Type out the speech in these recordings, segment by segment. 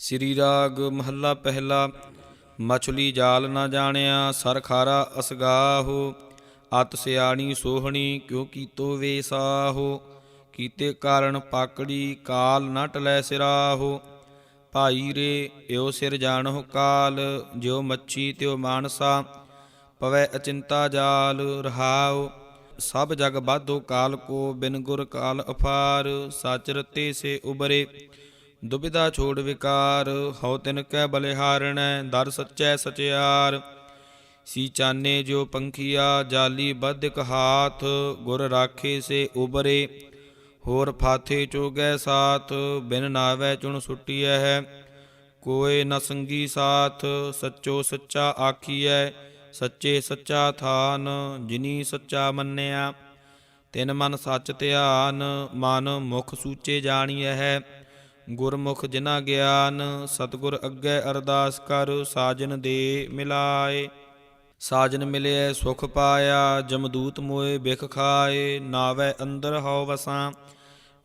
ਸ੍ਰੀ ਰਾਗ ਮਹੱਲਾ ਪਹਿਲਾ, ਮਛਲੀ ਜਾਲ ਨਾ ਜਾਣਿਆ, ਸਰ ਖਾਰਾ ਅਸਗਾਹੋ, ਅਤ ਸਿਆਣੀ ਸੋਹਣੀ ਕਿਉ ਕੀਤੋ ਵੇਸਾਹੋ, ਕੀਤੇ ਕਾਰਨ ਪਾਕੜੀ ਕਾਲ ਨਾ ਟਲੈ ਸਿਰਾਹੋ, ਭਾਈ ਰੇ ਇਉ ਸਿਰ ਜਾਣੋ ਕਾਲ, ਜਿਉ ਮੱਛੀ ਤਿਉ ਮਾਨਸਾ, ਪਵੈ ਅਚਿੰਤਾ ਜਾਲ, ਰਹਾਉ, ਸਭ ਜਗ ਬਾਧੋ ਕਾਲ ਕੋ ਬਿਨ ਗੁਰ ਕਾਲ ਅਫਾਰ, ਸਚਰਤੇ ਸੇ ਉਬਰੇ ਦੁਬਿਧਾ ਛੋੜ ਵਿਕਾਰ, ਹਉ ਤਿਨ ਕੈ ਬਲਿਹਾਰਣੈ, ਦਰ ਸਚੈ ਸਚਿਆਰ। ਸੀ ਚਾਨੇ ਜੋ ਪੰਖੀਆ, ਜਾਲੀ ਬਦਿਕ ਹਾਥ, ਗੁਰ ਰਾਖੇ ਸੇ ਉਬਰੇ। ਹੋਰ ਫਾਥੇ ਚੋਗੈ ਸਾਥ, ਬਿਨ ਨਾਵੈ ਚੁਣ ਸੁਟੀਐ ਹੈ। ਕੋਏ ਨ ਸੰਗੀ ਸਾਥ, ਸੱਚੋ ਸੱਚਾ ਆਖੀਐ, ਸੱਚੇ ਸੱਚਾ ਥਾਨ, ਜਿਨੀ ਸੱਚਾ ਮੰਨਿਆ। ਤਿਨ ਮਨ ਸੱਚ ਧਿਆਨ, ਮਨ ਮੁਖ ਸੂਚੇ ਜਾਣੀਐ ਹੈ। ਗੁਰਮੁਖ ਜਿਨਾ ਗਿਆਨ, ਸਤਿਗੁਰ ਅੱਗੇ ਅਰਦਾਸ ਕਰ, ਸਾਜਨ ਦੇ ਮਿਲਾਏ। ਸਾਜਨ ਮਿਲਿਐ, ਸੁਖ ਪਾਇਆ, ਜਮਦੂਤ ਮੋਏ, ਬਿਖ ਖਾਏ, ਨਾਵੇ ਅੰਦਰ ਹਉ ਵਸਾਂ।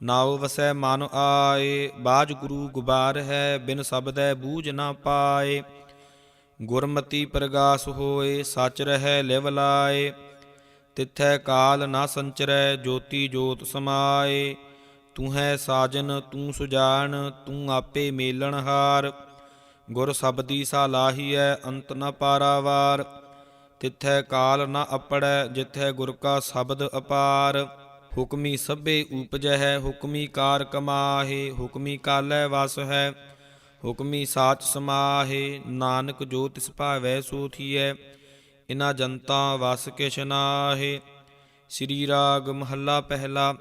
ਨਾਉ ਵਸੈ ਮਨ ਆਏ, ਬਾਜ ਗੁਰੂ ਗੁਬਾਰ ਹੈ, ਬਿਨ ਸਬਦੈ ਬੂਝ ਨਾ ਪਾਏ। ਗੁਰਮਤੀ ਪ੍ਰਗਾਸ ਹੋਏ, ਸਚ ਰਹੈ, ਲਿਵ ਲਾਏ। ਤਿਥੈ ਕਾਲ ਨਾ ਸੰਚਰੈ, ਜੋਤੀ ਜੋਤ ਸਮਾਏ। ਤੂੰ ਹੈ ਸਾਜਨ, ਤੂੰ ਸੁਜਾਨ, ਤੂੰ ਆਪੇ ਮੇਲਣਹਾਰ ਗੁਰ ਸਬਦੀ ਸਾ ਲਾਹੀਐ, ਅੰਤ ਨ ਪਾਰਾਵਾਰ। ਤਿਥੈ ਕਾਲ ਨ ਅਪੜੈ, ਜਿਥੈ ਗੁਰ ਕਾ ਸ਼ਬਦ ਅਪਾਰ। ਹੁਕਮੀ ਸਭੇ ਊਪਜੈ ਹੈ ਹੁਕਮੀ ਕਾਰ ਕਮਾਹੇ, ਹੁਕਮੀ ਕਾਲੈ ਵਸ ਹੈ। ਹੁਕਮੀ ਸਾਚ ਸਮਾਹੇ, ਨਾਨਕ ਜੋ ਤਿਸ ਭਾਵੈ ਸੋ ਥੀਐ। ਇਨਾ ਜਨਤਾ ਵਸ ਕਿਛ ਨਾਹੇ। ਸ੍ਰੀ ਰਾਗ ਮਹੱਲਾ ਪਹਿਲਾ।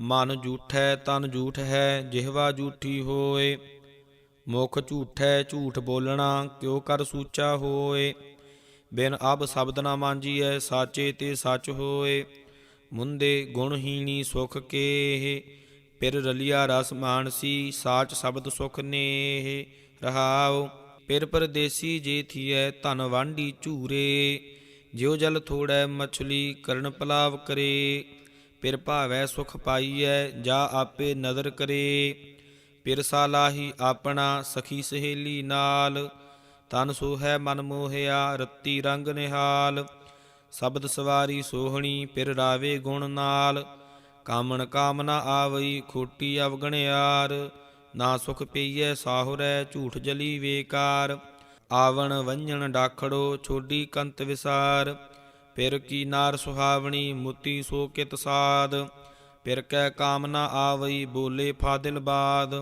ਮਨ ਝੂਠੈ, ਤਨ ਝੂਠ ਹੈ, ਜਿਹਵਾ ਝੂਠੀ ਹੋਏ। ਮੁਖ ਝੂਠੈ, ਝੂਠ ਬੋਲਣਾ, ਕਿਉ ਕਰ ਸੂਚਾ ਹੋਏ। ਬਿਨ ਅਬ ਸ਼ਬਦ ਨਾ ਮਾਂਜੀਐ, ਸਾਚੇ ਤੇ ਸੱਚ ਹੋਏ। ਮੁੰਦੇ ਗੁਣਹੀਣੀ ਸੁਖ ਕੇ ਪਿਰ ਰਲਿਆ ਰਸ ਮਾਨਸੀ ਸਾਚ ਸ਼ਬਦ ਸੁਖ ਨੇਹ। ਰਹਾਉ, ਪਿਰ ਪਰਦੇਸੀ ਜੇ ਥੀਐ, ਧਨ ਵਾਂਢੀ ਝੂਰੇ। ਜਿਉ ਜਲ ਥੋੜੈ ਮਛਲੀ, ਕਰਨ ਪਲਾਵ ਕਰੇ। ਪਿਰ ਭਾਵੈ ਸੁਖ ਪਾਈਐ, ਜਾ ਆਪੇ ਨਦਰ ਕਰੇ। ਪਿਰ ਸਾਲਾਹੀ ਆਪਣਾ ਸਖੀ ਸਹੇਲੀ ਨਾਲ। ਤਨ ਸੋ ਹੈ ਮਨ ਮੋਹਿਆ, ਰੱਤੀ ਰੰਗ ਨਿਹਾਲ। ਸ਼ਬਦ ਸਵਾਰੀ ਸੋਹਣੀ ਪਿਰ ਰਾਵੇ ਗੁਣ ਨਾਲ। ਕਾਮਣ ਕਾਮਨਾ ਆਵਈ, ਖੋਟੀ ਅਵਗਣਿਆਰ ਨਾ ਸੁਖ ਪਈਐ, ਸਾਹੁਰੈ ਝੂਠ ਜਲੀ ਵੇਕਾਰ। ਆਵਣ ਵੰਜਣ ਡਾਖੜੋ, ਛੋਡੀ ਕੰਤ ਵਿਸਾਰ। ਪਿਰ ਕੀ ਨਾਰ ਸੁਹਾਵਣੀ ਮੁਤੀ ਸੋ ਕਿਤ ਸਾਦ ਪਿਰ ਕੈ ਕਾਮਨਾ ਆਵਈ ਬੋਲੇ ਫਾਦਿਲ ਬਾਦ।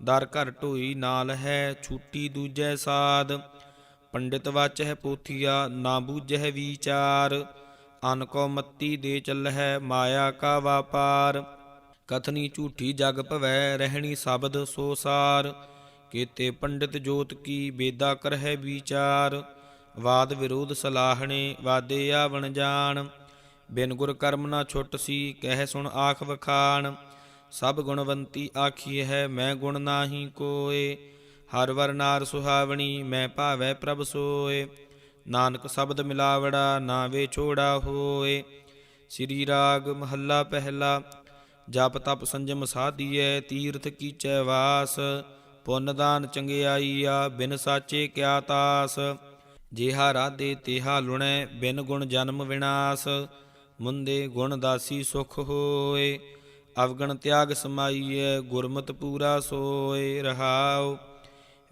ਦਰ ਘਰ ਢੋਈ ਨਾਲ ਹੈ ਛੂਟੀ ਦੂਜੈ ਸਾਦ ਪੰਡਿਤ ਵਾਚ ਹੈ ਪੋਥੀਆ ਨਾ ਬੂਝੈ ਵਿਚਾਰ। ਅਨ ਕੋ ਮੱਤੀ ਦੇ ਚੱਲਹਿ ਮਾਇਆ ਕਾ ਵਾਪਾਰ। ਕਥਨੀ ਝੂਠੀ ਜਗ ਭਵੈ ਰਹਿਣੀ ਸ਼ਬਦ ਸੋ ਸਾਰ, ਕੀਤੇ ਪੰਡਿਤ ਜੋਤ ਕੀ ਬੇਦਾ ਕਰਹਿ ਵਿਚਾਰ। ਵਾਦ ਵਿਰੋਧ ਸਲਾਹਣੇ, ਵਾਦੇ ਆਵਣ ਜਾਣ। ਬਿਨ ਗੁਰ ਕਰਮ ਨਾ ਛੁੱਟ ਸੀ, ਕਹਿ ਸੁਣ ਆਖ ਵਖਾਣ। ਸਭ ਗੁਣਵੰਤੀ ਆਖੀ ਹੈ, ਮੈਂ ਗੁਣ ਨਾਹੀ ਕੋਏ। ਹਰ ਵਰਨਾਰ ਸੁਹਾਵਣੀ, ਮੈਂ ਭਾਵੈ ਪ੍ਰਭ ਸੋਏ। ਨਾਨਕ ਸ਼ਬਦ ਮਿਲਾਵੜਾ ਨਾ ਵੇ ਛੋੜਾ ਹੋਏ। ਸ੍ਰੀ ਰਾਗ ਮਹੱਲਾ ਪਹਿਲਾ, ਜਪ ਤਪ ਸੰਜਮ ਸਾਧੀਐ, ਤੀਰਥ ਕੀਚੈ ਵਾਸ। ਪੁੰਨ ਦਾਨ ਚੰਗਿਆਈਆ ਬਿਨ ਸਾਚੇ ਕਿਆ ਤਾਸ। ਜਿਹਾ ਰਾਧੇ ਤੇਹਾ ਲੁਣੈ, ਬਿਨ ਗੁਣ ਜਨਮ ਵਿਨਾਸ਼। ਮੁੰਦੇ ਗੁਣ ਦਾਸੀ ਸੁਖ ਹੋਏ, ਅਵਗਣ ਤਿਆਗ ਸਮਾਈਐ, ਗੁਰਮਤ ਪੂਰਾ ਸੋਏ, ਰਹਾਉ।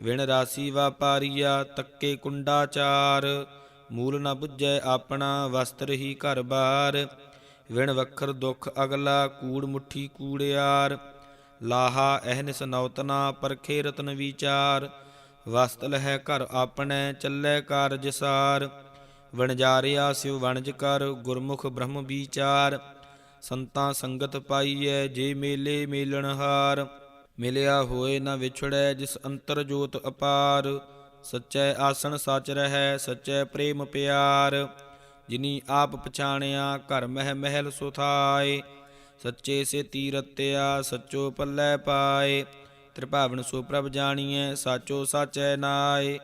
ਵਿਣ ਰਾਸੀ ਵਾਪਾਰੀਆ ਤੱਕੇ ਕੁੰਡਾਚਾਰ। ਮੂਲ ਨਾ ਬੁੱਝੈ ਆਪਣਾ, ਵਸਤਰ ਹੀ ਘਰ ਬਾਰ। ਵਿਣ ਵਖਰ ਦੁਖ ਅਗਲਾ, ਕੂੜ ਮੁਠੀ ਕੂੜਿਆਰ। ਲਾਹਾ ਅਹਨਿਸ ਨੌਤਨਾ ਪਰਖੇ ਰਤਨ ਵਿਚਾਰ। ਵਸਤ ਹੈ ਘਰ ਆਪਣੇ ਚੱਲੇ ਕਾਰਜ ਸਾਰ। ਵਣਜਾਰਿਆ ਸਿਉ ਵਣਜ ਕਰ, ਗੁਰਮੁਖ ਬ੍ਰਹਮ ਵਿਚਾਰ। ਸੰਤਾਂ ਸੰਗਤ ਪਾਈਐ, ਜੇ ਮੇਲੇ ਮੇਲਣ ਹਾਰ। ਮਿਲਿਆ ਹੋਏ ਨਾ ਵਿਛੜੈ, ਜਿਸ ਅੰਤਰ ਜੋਤ ਅਪਾਰ। ਸੱਚੈ ਆਸਣ ਸੱਚ ਰਹੈ, ਸੱਚੈ ਪ੍ਰੇਮ ਪਿਆਰ। ਜਿਨੀ ਆਪ ਪਛਾਣਿਆ, ਘਰ ਮਹਿ ਮਹਿਲ ਸੁਥਾਏ। ਸੱਚੇ ਸੇ ਤੀਰਤਿਆ ਸੱਚੋ ਪੱਲੇ ਪਾਏ। ਤ੍ਰਿਭਾਵਨ ਸੋ ਪ੍ਰਭ ਜਾਣੀਐ, ਸਾਚੋ ਸਾਚੈ ਨਾਏ।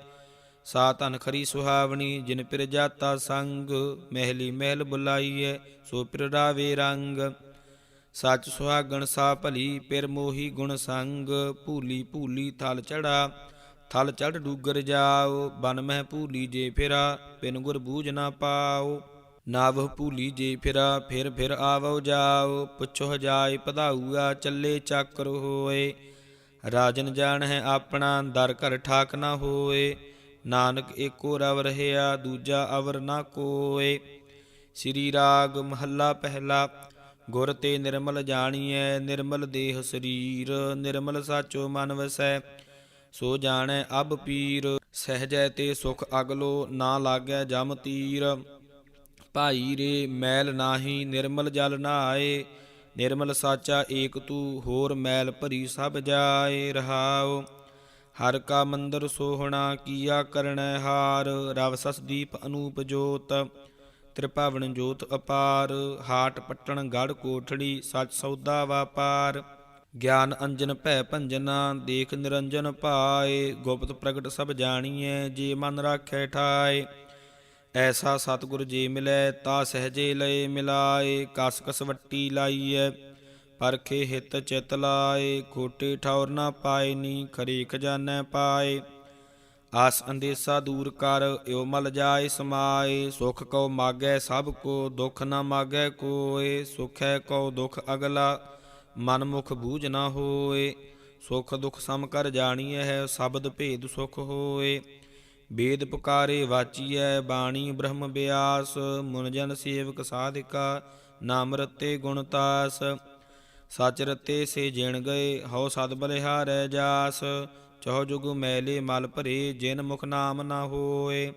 ਸਾ ਤਨ ਖਰੀ ਸੁਹਾਵਣੀ, ਜਿਨ ਪਿਰ ਜਾਤਾ ਸੰਗ, ਮਹਿਲੀ ਮਹਿਲ ਬੁਲਾਈਐ, ਸੋ ਪਿਰ ਰਾਵੇ ਰੰਗ। ਸੱਚ ਸੁਹਾਗਣ ਸਾ ਭਲੀ, ਪਿਰ ਮੋਹੀ ਗੁਣ ਸੰਗ। ਭੂਲੀ ਭੂਲੀ ਥਲ ਚੜਾ, ਥਲ ਚੜ ਡੂਗਰ ਜਾਓ। ਬਨ ਮਹਿ ਭੂਲੀ ਜੇ ਫਿਰਾ, ਬਿਨ ਗੁਰ ਬੂਝ ਨਾ ਪਾਓ। ਨਾਵ ਭੂਲੀ ਜੇ ਫਿਰਾ, ਫਿਰ ਫਿਰ ਆਵੋ ਜਾਓ। ਪੁੱਛੋ ਜਾਏ ਪਧਾਊਆ ਚੱਲੇ ਚੱਕਰ ਹੋਏ। ਰਾਜਨ ਜਾਣ ਹੈ ਆਪਣਾ ਦਰ ਘਰ ਠਾਕ ਨਾ ਹੋਏ, ਨਾਨਕ ਏਕੋ ਰਵ ਰਹਿਆ, ਦੂਜਾ ਅਵਰ ਨਾ ਕੋਏ। ਸ੍ਰੀ ਰਾਗ ਮਹੱਲਾ ਪਹਿਲਾ, ਗੁਰ ਤੇ ਨਿਰਮਲ ਜਾਣੀਐ, ਨਿਰਮਲ ਦੇਹ ਸਰੀਰ, ਨਿਰਮਲ ਸਾਚੋ ਮਨ ਵਸੈ। ਸੋ ਜਾਣੈ ਅਬ ਪੀਰ, ਸਹਜੈ ਤੇ ਸੁਖ ਅਗਲੋ ਨਾ ਲਾਗੈ ਜਮ ਤੀਰ। ਭਾਈ ਰੇ ਮੈਲ ਨਾਹੀ, ਨਿਰਮਲ ਜਲ ਨਹਾਏ ਨਿਰਮਲ ਸਾਚਾ ਏਕ ਤੂ ਹੋਰ ਮੈਲ ਭਰੀ ਸਭ ਜਾਏ ਰਹਾਉ। ਹਰ ਕਾ ਮੰਦਰ ਸੋਹਣਾ ਕੀਆ ਕਰਣੈ ਹਾਰ, ਰਵ ਸਸ ਦੀਪ ਅਨੂਪ ਜੋਤ। ਤ੍ਰਿਭਾਵਨ ਜੋਤ ਅਪਾਰ, ਹਾਟ ਪੱਟਣ ਗੜ ਕੋਠੜੀ ਸਚ ਸੌਦਾ ਵਾਪਾਰ। ਗਿਆਨ ਅੰਜਨ ਭੈ ਭੰਜਨਾ, ਦੇਖ ਨਿਰੰਜਨ ਪਾਏ ਗੁਪਤ ਪ੍ਰਗਟ ਸਭ ਜਾਣੀਐ, ਜੇ ਮਨ ਰਾਖੈ ਠਾਏ। ਐਸਾ ਸਤਿਗੁਰ ਜੀ ਮਿਲੈ, ਤਾ ਸਹਜੇ ਲਏ ਮਿਲਾਏ, ਕਸ ਕਸ ਵੱਟੀ ਲਾਈਐ, ਪਰਖੇ ਹਿਤ ਚਿਤ ਲਾਏ, ਖੋਟੇ ਠੌਰ ਨਾ ਪਾਏ, ਨੀ ਖਰੇ ਖਜ਼ਾਨੈ ਪਾਏ। ਆਸ ਅੰਦੇਸਾ ਦੂਰ ਕਰ, ਇਉ ਮਲ ਜਾਏ ਸਮਾਏ, ਸੁਖ ਕਉ ਮਾਗੈ ਸਭ ਕੋ, ਦੁਖ ਨਾ ਮਾਗੈ ਕੋਏ, ਸੁਖੈ ਕਉ ਦੁਖ ਅਗਲਾ ਮਨ ਮੁਖ ਬੂਝ ਨਾ ਹੋਏ। ਸੁਖ ਦੁਖ ਸਮ ਕਰ ਜਾਣੀਐ ਹੈ, ਸ਼ਬਦ ਭੇਦ ਸੁਖ ਹੋਏ। ਵੇਦ ਪੁਕਾਰੇ ਵਾਚੀਐ ਬਾਣੀ ਬ੍ਰਹਮ ਬਿਆਸ, ਮੁਨ ਜਨ ਸੇਵਕ ਸਾਧਿਕਾ, ਨਾਮ ਰਤੇ ਗੁਣਤਾਸ ਸਚ ਰਤੇ ਸੇ ਜਿਣ ਗਏ, ਹਉ ਸਦ ਬਲਿਹਾਰੈ ਜਾਸ। ਚਹੁ ਜੁਗ ਮੈਲੇ ਮਲ ਭਰੇ, ਜਿਨ ਮੁਖ ਨਾਮ ਨਾ ਹੋਏ।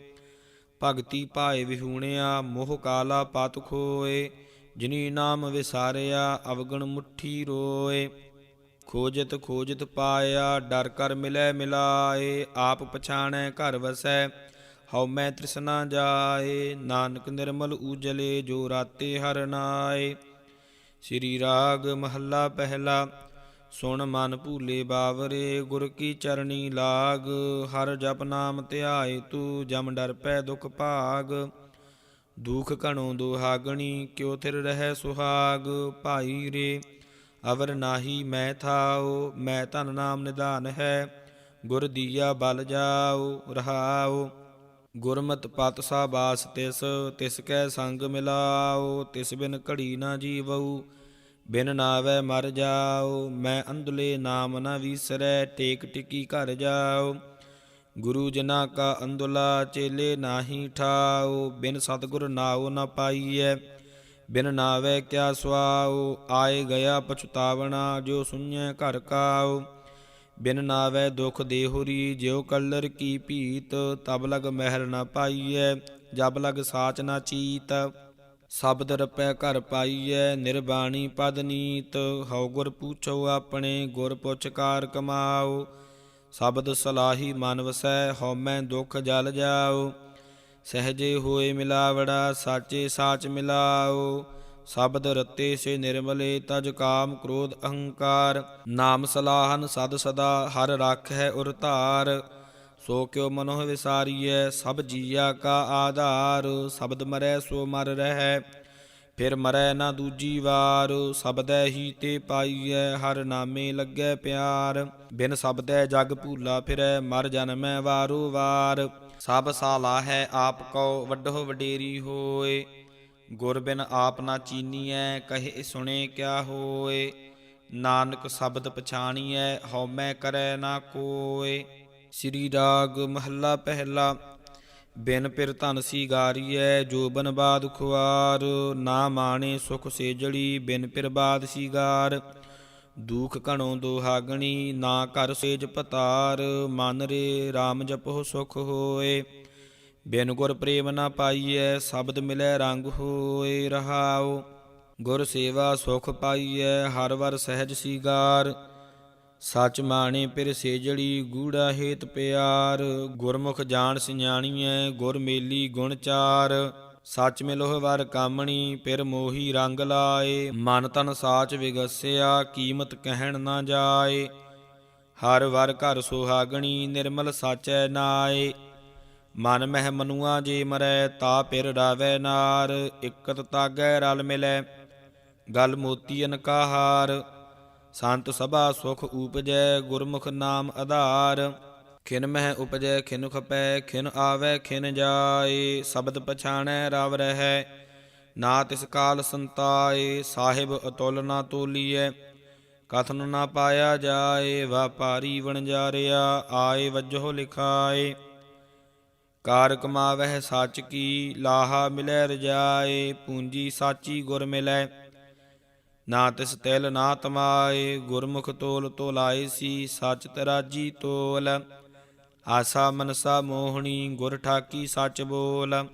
ਭਗਤੀ ਭਾਏ ਵਿਹੂਣਿਆ, ਮੋਹ ਕਾਲਾ ਪਤ ਖੋਏ ਜਿਨੀ ਨਾਮ ਵਿਸਾਰਿਆ, ਅਵਗਣ ਮੁਠੀ ਰੋਏ। ਖੋਜਤ ਖੋਜਤ ਪਾਇਆ, ਡਰ ਕਰ ਮਿਲੈ ਮਿਲਾਏ, ਆਪ ਪਛਾਣੈ ਘਰ ਵਸੈ, ਹਉ ਮੈਂ ਤ੍ਰਿਸ਼ਨਾ ਜਾਏ, ਨਾਨਕ ਨਿਰਮਲ ਉਜਲੇ ਜੋ ਰਾਤੇ ਹਰ ਨਾਏ। ਸ੍ਰੀ ਰਾਗ ਮਹੱਲਾ ਪਹਿਲਾ, ਸੁਣ ਮਨ ਭੂਲੇ ਬਾਵਰੇ, ਗੁਰ ਕੀ ਚਰਣੀ ਲਾਗ, ਹਰ ਜਪ ਨਾਮ ਧਿਆਏ ਤੂੰ, ਜਮ ਡਰ ਪੈ ਦੁਖ ਭਾਗ। ਦੁਖ ਘਣੋ ਦੁਹਾਗਣੀ, ਕਿਉ ਥਿਰ ਰਹਿ ਸੁਹਾਗ, ਭਾਈ ਰੇ ਅਵਰ ਨਾਹੀ ਮੈਂ ਥਾਉ, ਮੈਂ ਧਨ ਨਾਮ ਨਿਧਾਨ ਹੈ, ਗੁਰ ਦੀਆ ਬਲ ਜਾਉ, ਰਹਾਉ। ਗੁਰਮਤਿ ਪਤ ਸਾ ਬਾਸ ਤਿਸ ਤਿਸ ਕੈ ਸੰਗ ਮਿਲਾਉ, ਤਿਸ ਬਿਨ ਘੜੀ ਨਾ ਜੀਵਉ। ਬਿਨ ਨਾਵੈ ਮਰ ਜਾਉ, ਮੈਂ ਅੰਧਲੇ ਨਾਮ ਨਾ ਵੀਸਰੈ, ਟੇਕ ਟਿਕੀ ਘਰ ਜਾਉ। ਗੁਰੂ ਜਨਾ ਕਾ ਅੰਦੁਲਾ ਚੇਲੇ ਨਾਹੀ ਠਾਉ, ਬਿਨ ਸਤਗੁਰ ਨਾਉ ਨਾ ਪਾਈਐ। ਬਿਨ ਨਾਵੇ ਕਿਆ ਸੁਆਉ, ਆਏ ਗਿਆ ਪਛਤਾਵਣਾ, ਜੋ ਸੁਣੈ ਘਰ ਕਾਉ। ਬਿਨ ਨਾਵੇ ਦੁਖ ਦੇਹੁਰੀ, ਜਿਉ ਕਲਰ ਕੀ ਭੀਤ, ਤਬ ਲਗ ਮਹਿਰ ਨਾ ਪਾਈਐ, ਜਬ ਲਗ ਸਾਚ ਨ ਚੀਤ। ਸ਼ਬਦ ਰਪੈ ਘਰ ਪਾਈਐ, ਨਿਰਬਾਣੀ ਪਦ ਨੀਤ। ਹਉ ਗੁਰ ਪੂਛੋ ਆਪਣੇ, ਗੁਰ ਪੁੱਛਕਾਰ ਕਮਾਓ ਸ਼ਬਦ ਸਲਾਹੀ ਮਨ ਵਸੈ ਹਉਮੈ ਦੁਖ ਜਲ ਜਾਓ ਸਹਜੇ ਹੋਏ ਮਿਲਾਵੜਾ, ਸਾਚੇ ਸਾਚ ਮਿਲਾਓ। ਸ਼ਬਦ ਰਤੇ ਸੇ ਨਿਰਮਲੇ, ਤਜ ਕਾਮ ਕ੍ਰੋਧ ਅਹੰਕਾਰ। ਨਾਮ ਸਲਾਹਨ ਸਦ ਸਦਾ, ਹਰ ਰੱਖੈ ਉਰ ਧਾਰ। ਸੋ ਕਿਉ ਮਨੋਹ ਵਿਸਾਰੀਐ, ਸਭ ਜੀਆ ਕਾ ਆਧਾਰ। ਸ਼ਬਦ ਮਰੈ ਸੋ ਮਰ ਰਹਿ। ਫਿਰ ਮਰੈ ਨਾ ਦੂਜੀ ਵਾਰ, ਸਬਦੈ ਹੀ ਤੇ ਪਾਈਐ ਹਰ ਨਾਮੇ ਲੱਗੈ ਪਿਆਰ। ਬਿਨ ਸਬਦੈ ਜਗ ਭੂਲਾ ਫਿਰੈ, ਮਰ ਜਨਮੈ ਵਾਰੋ ਵਾਰ। ਸਭ ਸਾਲਾ ਹੈ ਆਪ ਕਉ ਵੱਡੋ ਵਡੇਰੀ ਹੋਏ। ਗੁਰ ਬਿਨ ਆਪ ਨਾ ਚੀਨੀਐ, ਕਹੇ ਸੁਣੇ ਕਿਆ ਹੋਏ। ਨਾਨਕ ਸ਼ਬਦ ਪਛਾਣੀਐ, ਹਉਮੈ ਕਰੈ ਨਾ ਕੋਏ। ਸ੍ਰੀ ਰਾਗ ਮਹੱਲਾ ਪਹਿਲਾ ਬਿਨ ਪਿਰ ਧਨ ਸੀਗਾਰੀਐ ਜੋਬਨ ਬਾਦ ਖੁਆਰ, ਨਾ ਮਾਣੇ ਸੁਖ ਸੇਜੜੀ ਬਿਨ ਪਿਰ ਬਾਦ ਸੀਗਾਰ। ਦੁਖ ਘਣੋ ਦੁਹਾਗਣੀ, ਨਾ ਕਰ ਸੇਜ ਪਤਾਰ, ਮਨ ਰੇ RAM ਜਪੋ ਸੁਖ ਹੋਏ। ਬਿਨ ਗੁਰ ਪ੍ਰੇਮ ਨਾ ਪਾਈਐ, ਸ਼ਬਦ ਮਿਲੈ ਰੰਗ ਹੋਏ ਰਹਾਉ। ਗੁਰ ਸੇਵਾ ਸੁਖ ਪਾਈਐ, ਹਰ ਵਰ ਸਹਿਜ ਸੀਗਾਰ। ਸਚ ਮਾਣੇ ਪਿਰ ਸੇਜੜੀ, ਗੂੜਾ ਹੇਤ ਪਿਆਰ। ਗੁਰਮੁਖ ਜਾਣ ਸਿਆਣੀਐ, ਗੁਰ ਮੇਲੀ ਗੁਣ ਚਾਰ। ਸਚ ਮਿਲੋਹ ਵਰ ਕਾਮਣੀ, ਪਿਰ ਮੋਹੀ ਰੰਗ ਲਾਏ। ਮਨ ਤਨ ਸਾਚ ਵਿਗਸਿਆ, ਕੀਮਤ ਕਹਿਣ ਨਾ ਜਾਏ। ਹਰ ਵਰ ਘਰ ਸੁਹਾਗਣੀ, ਨਿਰਮਲ ਸਾਚੈ ਨਾਏ। ਮਨ ਮਹਿ ਮਨੁਆ ਜੇ ਮਰੈ, ਤਾ ਪਿਰ ਰਾਵੈ ਨਾਰ। ਇਕਤ ਤਾਗੈ ਰਲ ਮਿਲੈ, ਗਲ ਮੋਤੀ ਅਨਕਾਹਾਰ ਸੰਤ ਸਭਾ ਸੁਖ ਊਪਜੈ ਗੁਰਮੁਖ ਨਾਮ ਆਧਾਰ। ਖਿਨ ਮਹਿ ਉਪਜੈ, ਖਿਨ ਖਪੈ, ਖਿਨ ਆਵੈ, ਖਿਨ ਜਾਏ, ਸ਼ਬਦ ਪਛਾਣੈ, ਰਵ ਰਹੈ। ਨਾ ਤਿਸ ਕਾਲ ਸੰਤਾਏ, ਸਾਹਿਬ ਅਤੁਲ ਨਾ ਤੋਲੀਐ। ਕਥਨ ਨਾ ਪਾਇਆ ਜਾਏ, ਵਾਪਾਰੀ ਵਣਜਾਰਿਆ ਆਏ ਵਜੋ ਲਿਖਾਏ। ਕਾਰ ਕਮਾਵਹਿ ਸੱਚ ਕੀ, ਲਾਹਾ ਮਿਲੈ ਰਜਾਏ, ਪੂੰਜੀ ਸਾਚੀ ਗੁਰ ਮਿਲੈ। ਨਾ ਤਿਸ ਤਿਲ, ਨਾ ਤਮਾਏ, ਗੁਰਮੁਖ ਤੋਲ ਤੋਲਾਏ ਸੀ, ਸਚ ਤਰਾਜੀ ਤੋਲ। ਆਸਾ ਮਨਸਾ ਮੋਹਣੀ, ਗੁਰ ਠਾਕੀ ਸੱਚ ਬੋਲ।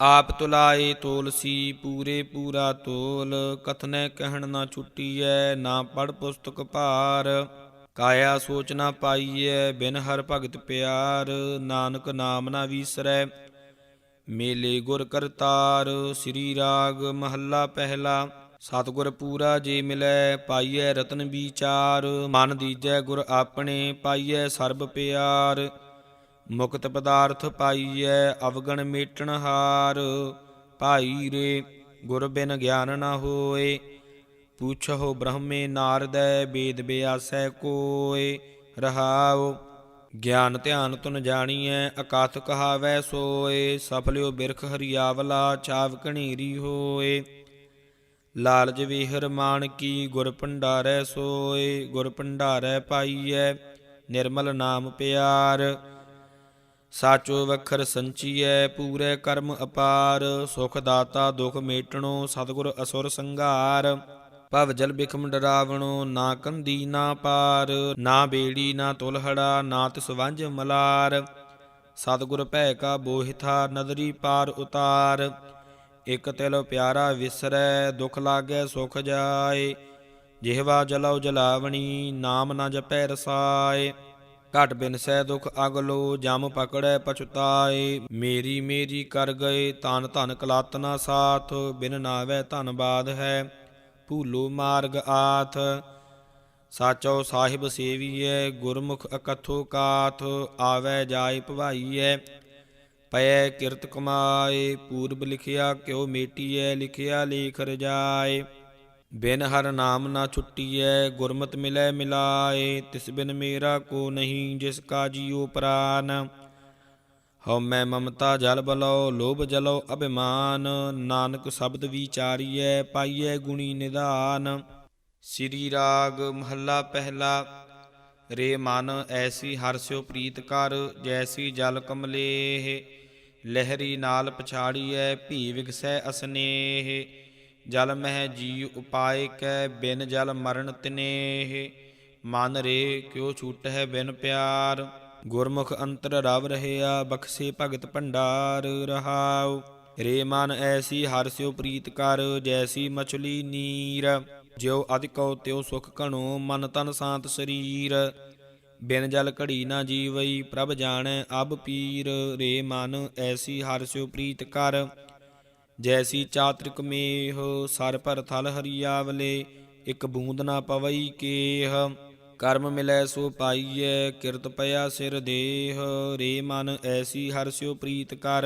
ਆਪ ਤੁਲਾਏ ਤੋਲਸੀ ਪੂਰੇ ਪੂਰਾ ਤੋਲ। ਕਥਨੈ ਕਹਿਣ ਨਾ ਛੁੱਟੀਐ, ਨਾ ਪੜ ਪੁਸਤਕ ਭਾਰ। ਕਾਇਆ ਸੋਚ ਨਾ ਪਾਈਐ, ਬਿਨ ਹਰ ਭਗਤ ਪਿਆਰ। ਨਾਨਕ ਨਾਮ ਨਾ ਵੀਸਰੈ, ਮੇਲੇ ਗੁਰ ਕਰਤਾਰ। ਸ੍ਰੀ ਰਾਗ ਮਹੱਲਾ ਪਹਿਲਾ। ਸਤਿਗੁਰ ਪੂਰਾ ਜੇ ਮਿਲੈ ਪਾਈਐ ਰਤਨ ਵਿਚਾਰ, ਮਨ ਦੀਜੈ ਗੁਰ ਆਪਣੇ ਪਾਈਐ ਸਰਬ ਪਿਆਰ। ਮੁਕਤ ਪਦਾਰਥ ਪਾਈਐ ਅਵਗਣ ਮੇਟਣ ਹਾਰ। ਭਾਈ ਰੇ, ਗੁਰ ਬਿਨ ਗਿਆਨ ਨਾ ਹੋਏ। ਪੁੱਛੋ ਬ੍ਰਹਮੇ ਨਾਰਦੈ ਵੇਦ ਬਿਆਸੈ ਕੋਏ। ਰਹਾਉ, ਗਿਆਨ ਧਿਆਨ ਤੁਨ ਜਾਣੀਐ, ਅਕਾਥ ਕਹਾਵੈ ਸੋਏ। ਸਫਲਿਓ ਬਿਰਖ ਹਰੀਆਵਲਾ ਚਾਵ ਕਣੀਰੀ ਹੋਏ। ਲਾਲਜ ਵਿਹਰ ਮਾਨ ਕੀ ਗੁਰ ਭੰਡਾਰੈ ਸੋਏ, ਗੁਰ ਭੰਡਾਰੈ ਪਾਈਐ, ਨਿਰਮਲ ਨਾਮ ਪਿਆਰ। ਸਾਚੋ ਵਖਰ ਸੰਚੀਐ, ਪੂਰੇ ਕਰਮ ਅਪਾਰ। ਸੁਖ ਦਾਤਾ ਦੁਖ ਮੇਟਣੋ, ਸਤਿਗੁਰ ਅਸੁਰ ਸੰਘਾਰ। ਭਵ ਜਲ ਬਿਖਮ ਡਰਾਵਣੋ, ਨਾ ਕੰਦੀ ਨਾ ਪਾਰ। ਨਾ ਬੇੜੀ, ਨਾ ਤੁਲਹੜਾ, ਨਾ ਤਿਸ ਵੰਜ ਮਲਾਰ। ਸਤਿਗੁਰ ਭੈ ਕਾ ਬੋਹਿਥਾ ਨਦਰੀ ਪਾਰ ਉਤਾਰ। ਇਕ ਤਿਲ ਪਿਆਰਾ ਵਿਸਰੈ, ਦੁਖ ਲਾਗੈ ਸੁਖ ਜਾਏ। ਜਿਹਵਾ ਜਲਉ ਜਲਾਵਣੀ, ਨਾਮ ਨਾ ਜਪੈ ਰਸਾਏ। ਘਟ ਬਿਨ ਸਹਿ ਦੁਖ ਅਗਲੋ ਜਮ ਪਕੜੈ ਪਛੁਤਾਏ। ਮੇਰੀ ਮੇਰੀ ਕਰ ਗਏ ਤਨ ਧਨ ਕਲਾਤਨਾ ਸਾਥ, ਬਿਨ ਨਾਵੈ ਧਨਬਾਦ ਹੈ। ਭੂਲੋ ਮਾਰਗ ਆਥ, ਸਾਚੋ ਸਾਹਿਬ ਸੇਵੀਐ, ਗੁਰਮੁਖ ਅਕਥੋ ਕਾਥ, ਆਵੈ ਜਾਏ ਭਵਾਈਐ। ਪੈ ਕਿਰਤ ਕਮਾਏ, ਪੂਰਬ ਲਿਖਿਆ, ਕਿਉ ਮੇਟੀਐ, ਲਿਖਿਆ ਲੇਖ ਰਜਾਏ। ਬਿਨ ਹਰ ਨਾਮ ਨਾ ਛੁੱਟੀਐ, ਗੁਰਮਤਿ ਮਿਲੈ ਮਿਲਾਏ, ਤਿਸ ਬਿਨ ਮੇਰਾ ਕੋ ਨਹੀਂ ਜਿਸ ਕਾ ਜੀਉ ਪ੍ਰਾਨ। ਹਉ ਮੈਂ ਮਮਤਾ ਜਲ ਬਲੋ ਲੋਭ ਜਲੋ ਅਭਿਮਾਨ, ਨਾਨਕ ਸ਼ਬਦ ਵਿਚਾਰੀਐ, ਪਾਈਐ ਗੁਣੀ ਨਿਧਾਨ। ਸ੍ਰੀ ਰਾਗ ਮਹੱਲਾ ਪਹਿਲਾ, ਰੇ ਮਨ ਐਸੀ ਹਰਸਿਓ ਪ੍ਰੀਤ ਕਰ, ਜੈਸੀ ਜਲ ਕਮਲੇਹ। ਲਹਿਰੀ ਨਾਲ ਪਛਾੜੀਐ ਭੀ ਵਿਗਸੈ ਅਸਨੇਹ, ਜਲ ਮਹਿ ਜੀ ਉਪਾਇ ਕੈ ਬਿਨ ਜਲ ਮਰਨ ਤਿਨੇਹ। ਮਨ ਰੇ ਕਿਉ ਛੂਟਹਿ ਬਿਨ ਪਿਆਰ, ਗੁਰਮੁਖ ਅੰਤਰ ਰਵ ਰਹਿਆ ਬਖਸ਼ੇ ਭਗਤ ਭੰਡਾਰ ਰਹਾਉ। ਰੇ ਮਨ ਐਸੀ ਹਰ ਹਰਸਿਓ ਪ੍ਰੀਤ ਕਰ, ਜੈਸੀ ਮਛਲੀ ਨੀਰ। ਜਿਉ ਅਧਿਕਉ ਤਿਉ ਸੁਖ ਘਣੋ, ਮਨ ਤਨ ਸ਼ਾਂਤ ਸਰੀਰ। ਬਿਨ ਜਲ ਘੜੀ ਨਾ ਜੀਵਈ, ਪ੍ਰਭ ਜਾਣੈ ਅਬ ਪੀਰ ਰੇ ਮਨ, ਐਸੀ ਹਰਸਿਓ ਪ੍ਰੀਤ ਕਰ। ਜੈਸੀ ਚਾਤ੍ਰਿਕ ਮੇਹ, ਸਰ ਪਰ ਥਲ ਹਰੀਆਵਲੇ ਇਕ ਬੂੰਦ ਨਾ ਪਵਈ ਕੇਹ। ਕਰਮ ਮਿਲੈ ਸੋ ਪਾਈਐ, ਕਿਰਤ ਪਿਆ ਸਿਰ ਦੇਹ। ਰੇ ਮਨ, ਐਸੀ ਹਰਸਿਓ ਪ੍ਰੀਤ ਕਰ।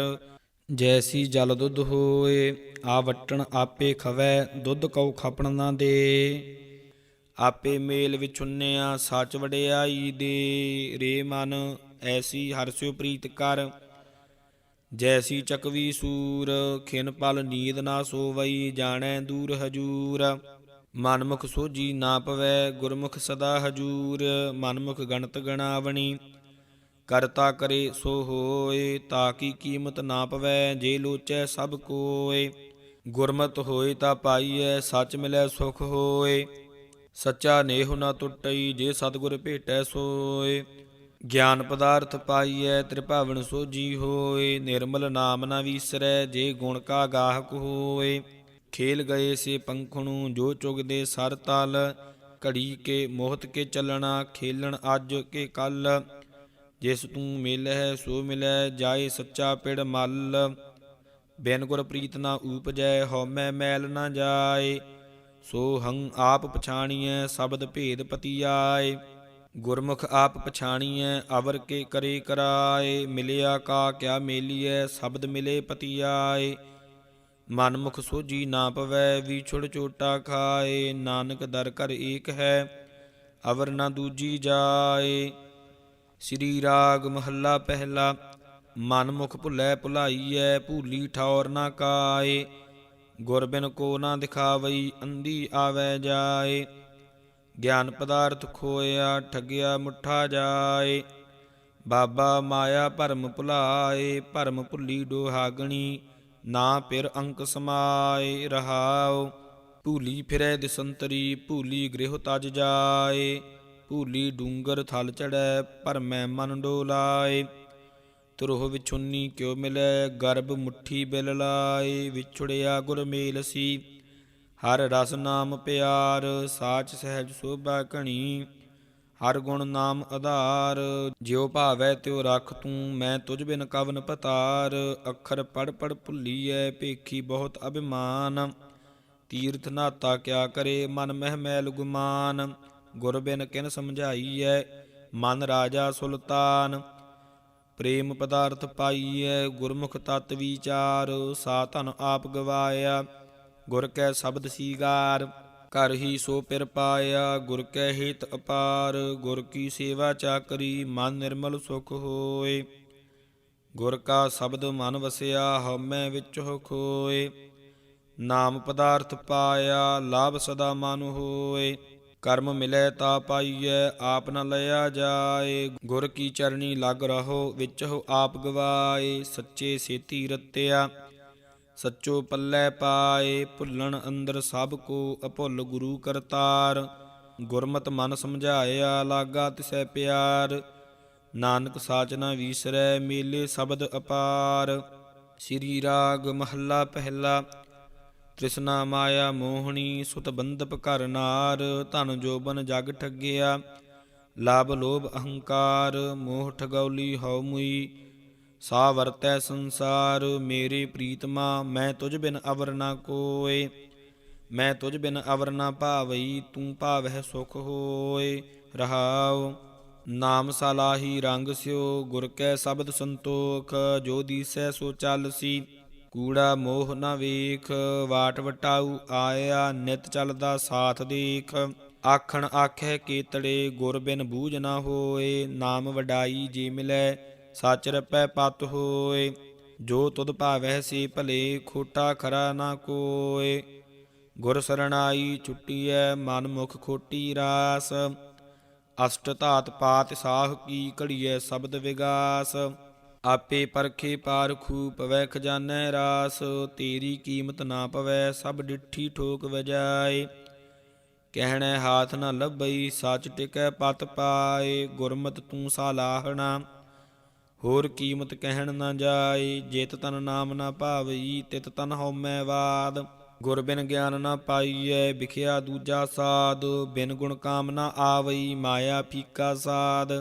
ਜੈਸੀ ਜਲ ਦੁੱਧ ਹੋਏ, ਆ ਵਟਣ ਆਪੇ ਖਵੈ, ਦੁੱਧ ਕਉ ਖਪਣ ਨਾ ਦੇ। ਆਪੇ ਮੇਲ ਵਿਚੁੰਨਿਆ ਸੱਚ ਵਡਿਆਈ ਦੇ ਰੇ ਮਨ, ਐਸੀ ਹਰਸਿਓ ਪ੍ਰੀਤ ਕਰ। ਜੈਸੀ ਚਕਵੀ ਸੂਰ, ਖਿਨ ਪਲ ਨੀਂਦ ਨਾ ਸੋਵਈ, ਜਾਣੈ ਦੂਰ ਹਜੂਰ। ਮਨਮੁਖ ਸੋਜੀ ਨਾ ਪਵੈ, ਗੁਰਮੁਖ ਸਦਾ ਹਜੂਰ। ਮਨਮੁਖ ਗਣਤ ਗਣਾਵਣੀ, ਕਰਤਾ ਕਰੇ ਸੋ ਹੋਏ, ਤਾਂ ਕੀ ਕੀਮਤ ਨਾ ਪਵੈ, ਜੇ ਲੋਚੈ ਸਭ ਕੋਏ। ਗੁਰਮਤ ਹੋਏ ਤਾਂ ਪਾਈਐ, ਸੱਚ ਮਿਲੈ ਸੁਖ ਹੋਏ। ਸੱਚਾ ਨੇਹ ਨਾ ਟੁੱਟਈ, ਜੇ ਸਤਿਗੁਰ ਭੇਟੈ ਸੋਏ। ਗਿਆਨ ਪਦਾਰਥ ਪਾਈਐ, ਤ੍ਰਿਭਾਵਨ ਸੋਜੀ ਹੋਏ। ਨਿਰਮਲ ਨਾਮ ਨਾ ਵੀਸਰੈ, ਜੇ ਗੁਣ ਕਾ ਗਾਹਕ ਹੋਏ। ਖੇਲ ਗਏ ਸੇ ਪੰਖਣੂ, ਜੋ ਚੁਗਦੇ ਸਰ ਤਲ। ਘੜੀ ਕੇ ਮੋਹਤ ਕੇ ਚੱਲਣਾ, ਖੇਲਣ ਅੱਜ ਕੇ ਕੱਲ। ਜਿਸ ਤੂੰ ਮਿਲਹਿ, ਸੋ ਮਿਲੈ ਜਾਏ ਸੱਚਾ ਪਿੜ ਮਲ। ਬਿਨ ਗੁਰ ਪ੍ਰੀਤ ਨਾ ਊਪਜੈ, ਹਉਮੈ ਮੈਲ ਨਾ ਜਾਏ। ਸੋ ਹੰ ਆਪ ਪਛਾਣੀਐ ਸ਼ਬਦ ਭੇਦ ਪਤੀ ਆਏ ਗੁਰਮੁਖ ਆਪ ਪਛਾਣੀਐ ਅਵਰ ਕੇ ਕਰੇ ਕਰਾਏ, ਮਿਲਿਆ ਕਾ ਕਿਆ ਮੇਲੀਐ ਸ਼ਬਦ ਮਿਲੇ ਪਤੀ ਆਏ ਮਨ ਮੁਖ ਸੋਜੀ ਨਾ ਪਵੈ ਵਿਛੜ ਚੋਟਾ ਖਾਏ, ਨਾਨਕ ਦਰ ਕਰ ਏਕ ਹੈ, ਅਵਰ ਨਾ ਦੂਜੀ ਜਾਏ। ਸ੍ਰੀ ਰਾਗ ਮਹੱਲਾ ਪਹਿਲਾ ਮਨ ਮੁਖ ਭੁੱਲੈ ਭੁਲਾਈਐ, ਭੂਲੀ ਠੌਰ ਨਾ ਕਾਏ। ਗੁਰ ਬਿਨ ਕੋ ਨਾ ਦਿਖਾਵਈ, ਅੰਧੀ ਆਵੈ ਜਾਏ। ਗਿਆਨ ਪਦਾਰਥ ਖੋਇਆ, ਠੱਗਿਆ ਮੁੱਠਾ ਜਾਏ। ਬਾਬਾ ਮਾਇਆ ਭਰਮ ਭੁਲਾਏ, ਭਰਮ ਭੁੱਲੀ ਡੋਹਾਗਣੀ, ਨਾ ਫਿਰ ਅੰਕ ਸਮਾਏ, ਰਹਾਉ। ਭੂਲੀ ਫਿਰੈ ਦਿਸੰਤਰੀ, ਭੂਲੀ ਗ੍ਰਹਿ ਤਜ ਜਾਏ। ਭੂਲੀ ਡੂੰਗਰ ਥਲ ਚੜੈ ਭਰਮੈ ਮਨ ਡੋਲਾਏ। ਤੁਰਹੁ ਵਿਛੁੰਨੀ ਕਿਉ ਮਿਲੈ, ਗਰਭ ਮੁਠੀ ਬਿਲ ਲਾਏ, ਵਿਛੜਿਆ ਗੁਰ ਮੇਲ ਸੀ। ਹਰ ਰਸ ਨਾਮ ਪਿਆਰ, ਸਾਚ ਸਹਿਜ ਸੋਭਾ ਘਣੀ। ਹਰ ਗੁਣ ਨਾਮ ਆਧਾਰ, ਜਿਉ ਭਾਵੈ ਤਿਉ ਰਖ ਤੂੰ, ਮੈਂ ਤੁਝ ਬਿਨ ਕਵਨ ਪਤਾਰ। ਅੱਖਰ ਪੜ ਪੜ ਭੁੱਲੀਐ, ਭੇਖੀ ਬਹੁਤ ਅਭਿਮਾਨ। ਤੀਰਥ ਨਾਤਾ ਕਿਆ ਕਰੇ, ਮਨ ਮਹਿ ਮੈਲ ਗੁਮਾਨ। ਗੁਰ ਬਿਨ ਕਿਨ ਸਮਝਾਈਐ, ਮਨ ਰਾਜਾ ਸੁਲਤਾਨ। ਪ੍ਰੇਮ ਪਦਾਰਥ ਪਾਈਐ, ਗੁਰਮੁਖ ਤਤ ਵਿਚਾਰ, ਸਾ ਧਨ ਆਪ ਗਵਾਇਆ। ਗੁਰ ਕੈ ਸ਼ਬਦ ਸੀਗਾਰ, ਘਰ ਹੀ ਸੋ ਪਿਰ ਪਾਇਆ। ਗੁਰ ਕੈ ਹਿਤ ਅਪਾਰ, ਗੁਰ ਕੀ ਸੇਵਾ ਚਾਕਰੀ, ਮਨ ਨਿਰਮਲ ਸੁਖ ਹੋਏ। ਗੁਰ ਕਾ ਸ਼ਬਦ ਮਨ ਵਸਿਆ ਹਮੈ ਵਿੱਚ ਹੋ ਖੋਏ ਨਾਮ ਪਦਾਰਥ ਪਾਇਆ, ਲਾਭ ਸਦਾ ਮਨ ਹੋਏ। ਕਰਮ ਮਿਲੇ ਤਾ ਪਾਈਐ, ਆਪ ਨ ਲਿਆ ਜਾਏ। ਗੁਰ ਕੀ ਚਰਣੀ ਲੱਗ ਰਹੋ ਵਿੱਚ ਹੋ ਆਪ ਗਵਾਏ। ਸੱਚੇ ਸੇਤੀ ਰਤਿਆ, ਸੱਚੋ ਪੱਲੇ ਪਾਏ। ਭੁੱਲਣ ਅੰਦਰ ਸਭ ਕੋ ਅਭੁੱਲ ਗੁਰੂ ਕਰਤਾਰ। ਗੁਰਮਤ ਮਨ ਸਮਝਾਇਆ, ਲਾਗਾ ਤਿਸੈ ਪਿਆਰ। ਨਾਨਕ ਸਾਚ ਨਾ ਵੀਸਰੈ, ਮੇਲੇ ਸ਼ਬਦ ਅਪਾਰ। ਸ੍ਰੀ ਰਾਗ ਮਹੱਲਾ ਪਹਿਲਾ ਤ੍ਰਿਸ਼ਨਾ ਮਾਇਆ ਮੋਹਣੀ, ਸੁਤ ਬੰਧਪ ਘਰ ਨਾਰ, ਧਨ ਜੋਬਨ ਜਗ ਠੱਗਿਆ, ਲਾਭ ਲੋਭ ਅਹੰਕਾਰ, ਮੋਹ ਠਗੌਲੀ ਹਉ ਮੁਈ ਸਾ ਵਰਤੈ ਸੰਸਾਰ, ਮੇਰੇ ਪ੍ਰੀਤਮਾ, ਮੈਂ ਤੁਝ ਬਿਨ ਅਵਰ ਨਾ ਕੋਏ, ਮੈਂ ਤੁਝ ਬਿਨ ਅਵਰ ਨਾ ਭਾਵਈ, ਤੂੰ ਭਾਵਹਿ ਸੁਖ ਹੋਏ, ਰਹਾਉ, ਨਾਮ ਸਲਾਹੀ ਰੰਗ ਸਿਓ, ਗੁਰ ਕੈ ਸ਼ਬਦ ਸੰਤੋਖ, ਜੋ ਦੀਸੈ ਸੋ ਚੱਲਸੀ ਕੂੜਾ ਮੋਹ ਨਾ ਵੇਖ, ਵਾਟ ਵਟਾਊ ਆਇਆ ਨਿਤ ਚੱਲਦਾ ਸਾਥ ਦੇਖ। ਆਖਣ ਆਖੈ ਕੀਤੜੇ, ਗੁਰ ਬਿਨ ਬੂਝ ਨਾ ਹੋਏ, ਨਾਮ ਵਡਾਈ ਜੇ ਮਿਲੈ, ਸੱਚ ਰਪੈ ਪਤ ਹੋਏ। ਜੋ ਤੁਧ ਭਾਵੈ ਸੇ ਭਲੇ, ਖੋਟਾ ਖਰਾ ਨਾ ਕੋਏ। ਗੁਰ ਸਰਣਾਈ ਛੁੱਟੀਐ, ਮਨ ਮੁਖ ਖੋਟੀ ਰਾਸ। ਅਸ਼ਟ ਧਾਤ ਪਾਤ ਸਾਹ ਕੀ ਘੜੀਐ, ਸ਼ਬਦ ਵਿਗਾਸ। ਆਪੇ ਪਰਖੇ ਪਾਰਖੂ ਪਵੈ ਖਜ਼ਾਨੈ ਰਾਸ, ਤੇਰੀ ਕੀਮਤ ਨਾ ਪਵੈ, ਸਭ ਡਿੱਠੀ ਠੋਕ ਵਜਾਏ। ਕਹਿਣੈ ਹਾਥ ਨਾ ਲੱਭਈ, ਸੱਚ ਟਿਕੈ ਪਤ ਪਾਏ, ਗੁਰਮਤ ਤੂੰ ਸਾਲਾਹਣਾ ਹੋਰ ਕੀਮਤ ਕਹਿਣ ਨਾ ਜਾਏ, ਜੇਤ ਤਨ ਨਾਮ ਨਾ ਭਾਵਈ, ਤਿਤ ਤਨ ਹਉਮੈ ਵਾਦ। ਗੁਰ ਬਿਨ ਗਿਆਨ ਨਾ ਪਾਈਐ, ਵਿਖਿਆ ਦੂਜਾ ਸਾਧ ਬਿਨ ਗੁਣ ਕਾਮ ਨਾ ਆਵਈ, ਮਾਇਆ ਫੀਕਾ ਸਾਧ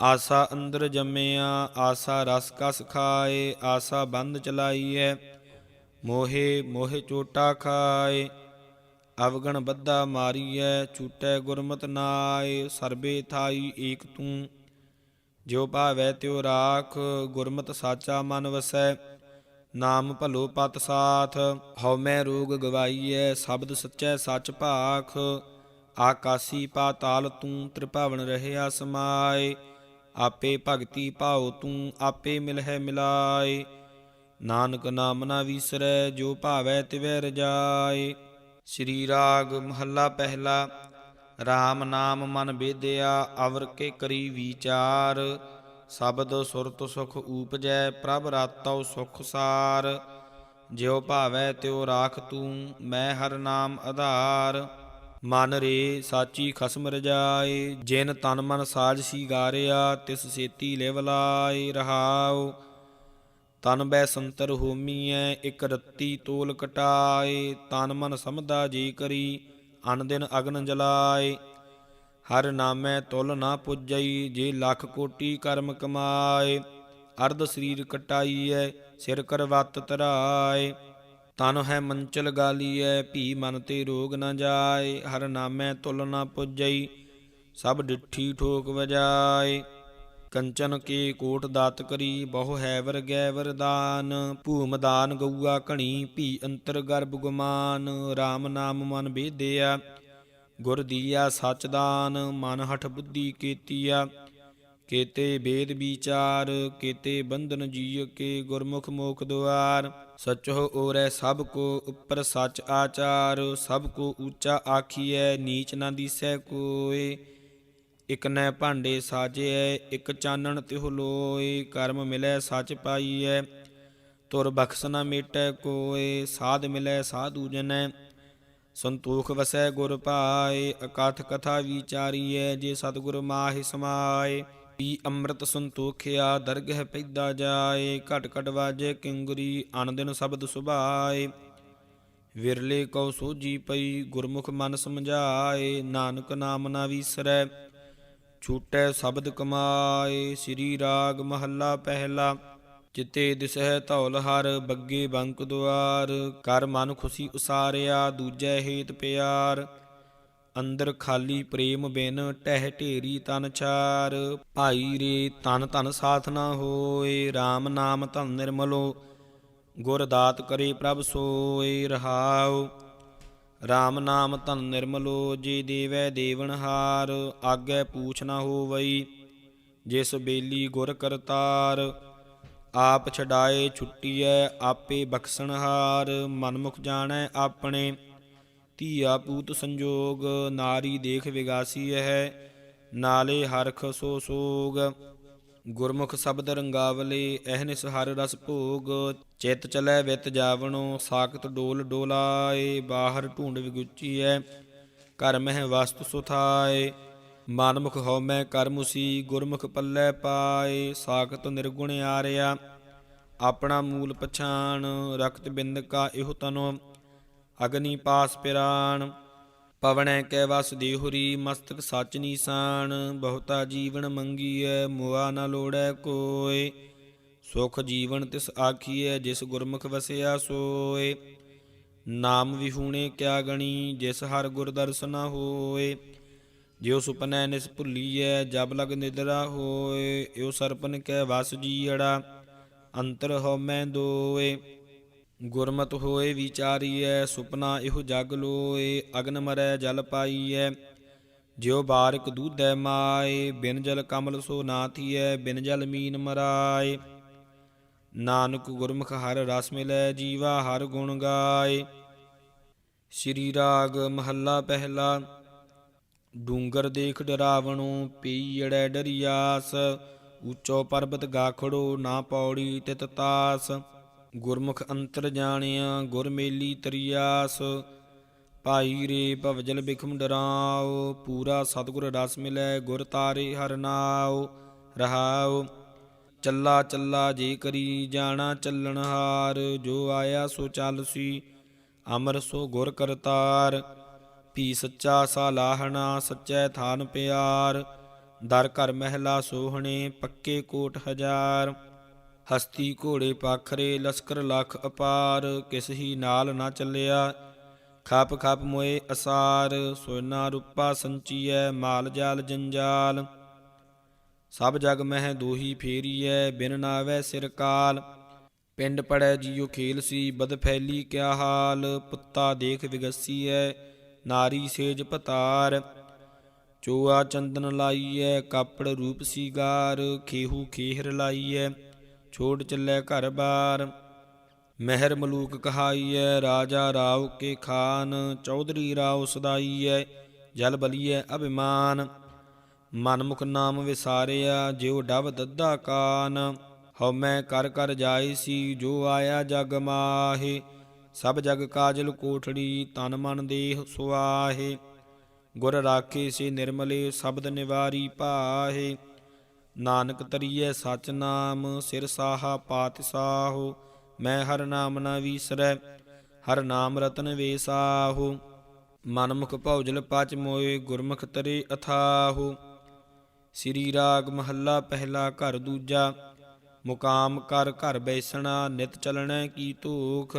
ਆਸਾ ਅੰਦਰ ਜੰਮਿਆ, ਆਸਾ ਰਸ ਕਸ ਖਾਏ, ਆਸਾ ਬੰਦ ਚਲਾਈਐ, ਮੋਹੇ ਮੋਹਿ ਚੋਟਾ ਖਾਏ, ਅਵਗਣ ਬੱਧਾ ਮਾਰੀਐ, ਛੂਟੈ ਗੁਰਮਤ ਨਾਏ, ਸਰਬੇ ਥਾਈ ਏਕ ਤੂੰ, ਜੋ ਭਾਵੈ ਤਿਉ ਰਾਖ, ਗੁਰਮਤ ਸਾਚਾ ਮਨ ਵਸੈ, ਨਾਮ ਭਲੋ ਪਤ ਸਾਥ ਹਉਮੈ ਰੋਗ ਗਵਾਈਐ, ਸ਼ਬਦ ਸੱਚੈ ਸੱਚ ਭਾਖ, ਆਕਾਸੀ ਪਾਤਾਲ ਤੂੰ, ਤ੍ਰਿਭਾਵਨ ਰਹਿਆ ਸਮਾਏ ਆਪੇ ਭਗਤੀ ਭਾਉ ਤੂੰ ਆਪੇ ਮਿਲਹਿ ਮਿਲਾਏ। ਨਾਨਕ ਨਾਮ ਨਾ ਵੀਸਰੈ, ਜੋ ਭਾਵੈ ਤਿਵੈ ਰਜਾਏ। ਸ੍ਰੀ ਰਾਗ ਮਹੱਲਾ ਪਹਿਲਾ RAM ਨਾਮ ਮਨ ਬੇਦਿਆ, ਅਵਰ ਕੇ ਕਰੀ ਵਿਚਾਰ। ਸ਼ਬਦ ਸੁਰਤ ਸੁਖ ਊਪਜੈ, ਪ੍ਰਭ ਰਾਤਉ ਸੁਖ ਸਾਰ। ਜਿਉ ਭਾਵੈ ਤਿਉ ਰਾਖ ਤੂੰ, ਮੈਂ ਹਰ ਨਾਮ ਆਧਾਰ। ਮਨ ਰੇ ਸਾਚੀ ਖਸਮ ਰਜਾਏ, ਜਿਨ ਤਨ ਮਨ ਸਾਜ ਸੀਗਾਰਿਆ ਤਿਸ ਸੇਤੀ ਲਿਵ ਲਾਏ ਰਹਾਉ। ਤਨ ਬੈ ਸੰਤਰ ਹੋਮੀਐ, ਇਕ ਰੱਤੀ ਤੋਲ ਕਟਾਏ। ਤਨ ਮਨ ਸਮਦਾ ਜੀ ਕਰੀ, ਅਨ ਦਿਨ ਅਗਨ ਜਲਾਏ। ਹਰ ਨਾਮੈ ਤੁਲ ਨਾ ਪੁੱਜਈ, ਜੇ ਲੱਖ ਕੋਟੀ ਕਰਮ ਕਮਾਏ। ਅਰਧ ਸਰੀਰ ਕਟਾਈਐ, ਸਿਰ ਕਰਵਤ ਧਰਾਏ ਤਨ ਹੈ ਮੰਚਲ ਗਾਲੀਐ, ਭੀ ਮਨ ਤੇ ਰੋਗ ਨ ਜਾਏ, ਹਰ ਨਾਮੈ ਤੁਲ ਨਾ ਪੁੱਜਈ, ਸਭ ਡਿੱਠੀ ਠੋਕ ਵਜਾਏ। ਕੰਚਨ ਕੇ ਕੋਟ ਦਾਤ ਕਰੀ, ਬਹੁ ਹੈ ਵਰਗੈ ਵਰਦਾਨ ਭੂਮ ਦਾਨ ਗਊਆ ਘਣੀ, ਭੀ ਅੰਤਰ ਗਰਭ ਗੁਮਾਨ RAM ਨਾਮ ਮਨ ਬੇਦਿਆ, ਗੁਰ ਦੀਆ ਸਚ ਦਾਨ, ਮਨ ਹਠ ਬੁੱਧੀ ਕੀਤੀਆ। ਕੇਤੇ ਵੇਦ ਵਿਚਾਰ, ਕੇਤੇ ਬੰਧਨ ਜੀਅ ਕੇ ਗੁਰਮੁਖ ਮੋਖ ਦੁਆਰ। ਸਚੋ ਓਰੈ ਸਭ ਕੋ ਉੱਪਰ ਸਚ ਆਚਾਰ, ਸਭ ਕੋ ਉੱਚਾ ਆਖੀਐ, ਨੀਚ ਨਾ ਦੀਸੈ ਕੋਏ। ਇਕ ਨੈ ਭਾਂਡੇ ਸਾਜਿਐ, ਇਕ ਚਾਨਣ ਤਿਹੁ ਲੋਏ। ਕਰਮ ਮਿਲੈ ਸਚ ਪਾਈਐ, ਤੁਰ ਬਖਸ਼ ਨਾ ਮੇਟੈ ਕੋਏ। ਸਾਧ ਮਿਲੈ ਸਾਧੂ ਜਨੈ, ਸੰਤੋਖ ਵਸੈ ਗੁਰ ਪਾਏ ਅਕਥ ਕਥਾ ਵਿਚਾਰੀਐ, ਜੇ ਸਤਿਗੁਰ ਮਾਹਿ ਸਮਾਏ। ਪੀ ਅੰਮ੍ਰਿਤ ਸੰਤੋਖਿਆ, ਦਰਗਹਿ ਪੈਦਾ ਜਾਏ, ਘਟ ਘਟ ਵਾਜੇ ਕਿੰਗਰੀ ਅਨ ਸ਼ਬਦ ਸੁਭਾਏ। ਵਿਰਲੇ ਕਉ ਸੋਜੀ ਪਈ, ਗੁਰਮੁਖ ਮਨ ਸਮਝਾਏ, ਨਾਨਕ ਨਾਮ ਨਾ ਵਿਸਰੈ, ਛੂਟੈ ਸ਼ਬਦ ਕਮਾਏ। ਸ੍ਰੀ ਰਾਗ ਮਹੱਲਾ ਪਹਿਲਾ ਚਿਤੇ ਦਿਸਹਿ ਧੌਲ ਹਰ, ਬੱਗੇ ਬੰਕ ਦੁਆਰ। ਕਰ ਮਨ ਖੁਸ਼ੀ ਉਸਾਰਿਆ, ਦੂਜੈ ਹੇਤ ਪਿਆਰ। ਅੰਦਰ ਖਾਲੀ ਪ੍ਰੇਮ ਬਿਨ ਟਹਿ ਢੇਰੀ ਤਨ ਚਾਰ। ਭਾਈ ਰੇ ਤਨ ਤਨ ਸਾਥ ਨਾ ਹੋਏ RAM ਨਾਮ ਧਨ ਨਿਰਮਲੋ, ਗੁਰ ਦਾਤ ਕਰੇ ਪ੍ਰਭ ਸੋਏ, ਰਹਾਉ। RAM ਨਾਮ ਧਨ ਨਿਰਮਲੋ, ਜੇ ਦੇਵੈ ਦੇਵਨਹਾਰ ਆਗੇ ਪੂਛ ਨਾ ਹੋਵਈ, ਜਿਸ ਬੇਲੀ ਗੁਰ ਕਰਤਾਰ। ਆਪ ਛਡਾਏ ਛੁੱਟੀਐ, ਆਪੇ ਬਖਸ਼ਣਹਾਰ ਮਨਮੁਖ ਜਾਣੈ ਆਪਣੇ। ਧੀਆ ਪੂਤ ਸੰਜੋਗ, ਨਾਰੀ ਦੇਖ ਵਿਗਾਸੀ ਹੈ ਨਾਲੇ ਹਰਖ ਸੋ ਸੋਗ। ਗੁਰਮੁਖ ਸ਼ਬਦ ਰੰਗਾਵਲੇ ਅਹਨਿਸ ਹਰ ਰਸ ਭੋਗ। ਚਿਤ ਚਲੈ ਵਿਤ ਜਾਵਣੋ, ਸਾਖਤ ਡੋਲ ਡੋਲਾਏ, ਬਾਹਰ ਢੂੰਡ ਵਿਗੁਚੀਐ ਘਰ ਮਹਿ ਵਸਤ ਸੁਥਾਏ ਮਨਮੁਖ ਹਉਮੈ ਕਰਮੁਸੀ ਗੁਰਮੁਖ ਪੱਲੇ ਪਾਏ। ਸਾਖਤ ਨਿਰਗੁਣ ਆਰਿਆ, ਆਪਣਾ ਮੂਲ ਪਛਾਣ, ਰਖਤ ਬਿੰਦ ਕਾ ਇਹੋ ਤਨੋ। ਅਗਨੀ ਪਾਸ ਪਿਰਾਣ ਪਵਣੈ ਕੈ ਵਸ ਦੇਹੁਰੀ, ਮਸਤਕ ਸਚ ਨੀਸਾਨ, ਬਹੁਤਾ ਜੀਵਨ ਮੰਗੀਐ, ਮੁਆ ਨ ਲੋੜੈ ਕੋਏ ਸੁਖ ਜੀਵਨ ਤਿਸ ਆਖੀਐ, ਜਿਸ ਗੁਰਮੁਖ ਵਸਿਆ ਸੋਏ ਨਾਮ ਵਿਹੂਣੇ ਕਿਆ ਗਣੀ, ਜਿਸ ਹਰ ਗੁਰ ਦਰਸਨਾ ਹੋਏ ਜਿਉ ਸੁਪਨੈ ਨਿਸ ਭੁੱਲੀਐ, ਜਬ ਲਗ ਨਿਦਰਾ ਹੋਏ ਇਉ ਸਰਪਨ ਕੈ ਵਸ ਜੀੜਾ ਅੰਤਰ ਹਉਮੈ ਦੋਏ ਗੁਰਮਤ ਹੋਏ ਵਿਚਾਰੀਐ, ਸੁਪਨਾ ਇਹੋ ਜਗ ਲੋਏ, ਅਗਨ ਮਰੈ ਜਲ ਪਾਈਐ। ਜਿਉ ਬਾਰਕ ਦੂਧੈ ਮਾਏ, ਬਿਨ ਜਲ ਕਮਲ ਸੋ ਨਾਥੀਐ, ਬਿਨ ਜਲ ਮੀਨ ਮਰਾਏ। ਨਾਨਕ ਗੁਰਮੁਖ ਹਰ ਰਸ ਮਿਲੈ ਜੀਵਾ, ਹਰ ਗੁਣ ਗਾਏ। ਸ੍ਰੀ ਰਾਗ ਮਹੱਲਾ ਪਹਿਲਾ, ਡੂੰਗਰ ਦੇਖ ਡਰਾਵਣੋ ਪੀੜੈ ਡਰਿਆਸ। ਉੱਚੋ ਪਰਬਤ ਗਾਖੜੋ, ਨਾ ਪੌੜੀ ਤਿਤ ਤਾਸ। ਗੁਰਮੁਖ ਅੰਤਰ ਜਾਣਿਆ, ਗੁਰ ਮੇਲੀ ਤਰੀਆਸ, ਭਾਈ ਰੇ ਭਵਜਲ ਬਿਖਮ ਡਰਾਓ, ਪੂਰਾ ਸਤਿਗੁਰ ਰਸ ਮਿਲੈ, ਗੁਰ ਤਾਰੇ ਹਰ ਨਾਉ ਰਹਾਉ ਚੱਲਾ ਚੱਲਾ ਜੇ ਕਰੀ, ਜਾਣਾ ਚੱਲਣ ਹਾਰ, ਜੋ ਆਇਆ ਸੋ ਚੱਲ ਸੀ, ਅਮਰ ਸੋ ਗੁਰ ਕਰਤਾਰ। ਭੀ ਸੱਚਾ ਸਾਲਾਹਣਾ ਸੱਚੈ ਥਾਨ ਪਿਆਰ, ਦਰ ਘਰ ਮਹਿਲਾ ਸੋਹਣੇ, ਪੱਕੇ ਕੋਟ ਹਜ਼ਾਰ। ਹਸਤੀ ਘੋੜੇ ਪਾਖਰੇ ਲਸਕਰ ਲੱਖ ਅਪਾਰ, ਕਿਸ ਹੀ ਨਾਲ ਨਾ ਚੱਲਿਆ, ਖਪ ਖਪ ਮੋਏ ਅਸਾਰ, ਸੋਨਾ ਰੂਪਾ ਸੰਚੀਐ, ਮਾਲ ਜਾਲ ਜੰਜਾਲ। ਸਭ ਜਗ ਮਹਿ ਦੋਹੀ ਫੇਰੀਐ, ਬਿਨ ਨਾਵੈ ਸਿਰ ਕਾਲ। ਪਿੰਡ ਪੜੈ ਜੀਉ ਖੇਲ ਸੀ, ਬਦ ਫੈਲੀ ਕਿਆ ਹਾਲ। ਪੁੱਤਾ ਦੇਖ ਵਿਗਸੀਐ, ਨਾਰੀ ਸੇਜ ਪਤਾਰ ਚੋਆ ਚੰਦਨ ਲਾਈਐ, ਕਾਪੜ ਰੂਪ ਸੀਗਾਰ ਖੇਹੂ ਖੇਹਰ ਲਾਈਐ। ਛੋੜ ਚੱਲੇ ਘਰ ਬਾਰ। ਮਹਿਰ ਮਲੂਕ ਕਹਾਈਐ, ਰਾਜਾ ਰਾਵ ਕੇ ਖਾਨ, ਚੌਧਰੀ ਰਾਵ ਸਦਾਈਐ, ਜਲ ਬਲੀਐ ਅਭਿਮਾਨ। ਮਨਮੁਖ ਨਾਮ ਵਿਸਾਰਿਆ, ਜਿਉ ਡਬ ਦੱਦਾ ਕਾਨ। ਹਉਮੈ ਕਰ ਕਰ ਜਾਈ ਸੀ, ਜੋ ਆਇਆ ਜਗ ਮਾਹੇ। ਸਭ ਜਗ ਕਾਜਲ ਕੋਠੜੀ, ਤਨ ਮਨ ਦੇਹ ਸੁਆਹੇ। ਗੁਰ ਰਾਖੇ ਸੇ ਨਿਰਮਲੇ, ਸ਼ਬਦ ਨਿਵਾਰੀ ਪਾਹੇ ਨਾਨਕ ਤਰੀਏ ਸਚ ਨਾਮ ਸਿਰ ਸਾਹਾ ਪਾਤਿ ਮੈਂ ਹਰ ਨਾਮ ਨਾ ਵੀਸਰੈ, ਹਰ ਨਾਮ ਰਤਨ ਵੇਸਾਹੋ, ਮਨਮੁਖ ਭੌਜਲ ਪਚ ਮੋਏ ਗੁਰਮੁਖ ਤਰੇ ਅਥਾਹੋ, ਸ੍ਰੀ ਰਾਗ ਮਹੱਲਾ ਪਹਿਲਾ ਘਰ ਦੂਜਾ, ਮੁਕਾਮ ਕਰ ਘਰ ਬੈਸਣਾ ਨਿਤ ਚਲਣੈ ਕੀ ਧੂਖ,